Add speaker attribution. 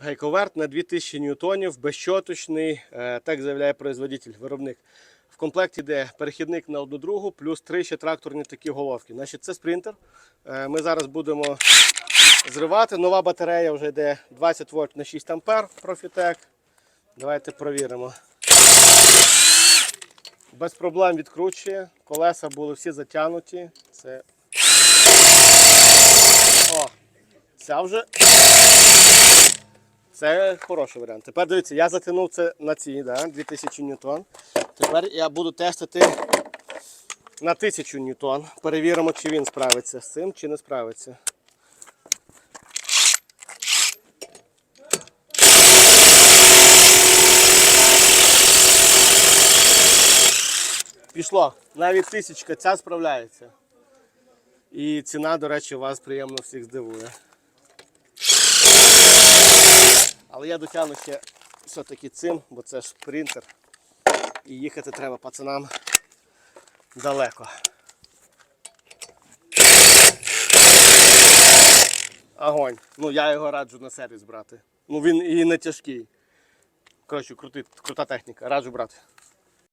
Speaker 1: Гайковерт на 2000 ньютонів, безщоточний, е, так заявляє производитель, виробник. В комплекті йде перехідник на одну другу, плюс три ще тракторні такі головки. Значить, це спринтер. Е, Ми зараз будемо зривати. Нова батарея вже йде 20 вольт на 6 ампер Profitec. Давайте провіримо. Без проблем відкручує. Колеса були всі затягнуті. Це. О! Ця вже. Це хороший варіант. Тепер дивіться, я затягнув це на ці, да, 2000 ньютон. Тепер я буду тестити на 1000 ньютон. Перевіримо, чи він справиться з цим, чи не справиться. Пішло. Навіть тисячка ця справляється. І ціна, до речі, вас приємно всіх здивує. Але я дотягну ще все-таки цим, бо це ж принтер. І їхати треба пацанам далеко. Огонь. Ну я його раджу на сервіс брати. Ну він і не тяжкий. Коротше, крути, крута техніка, раджу брати.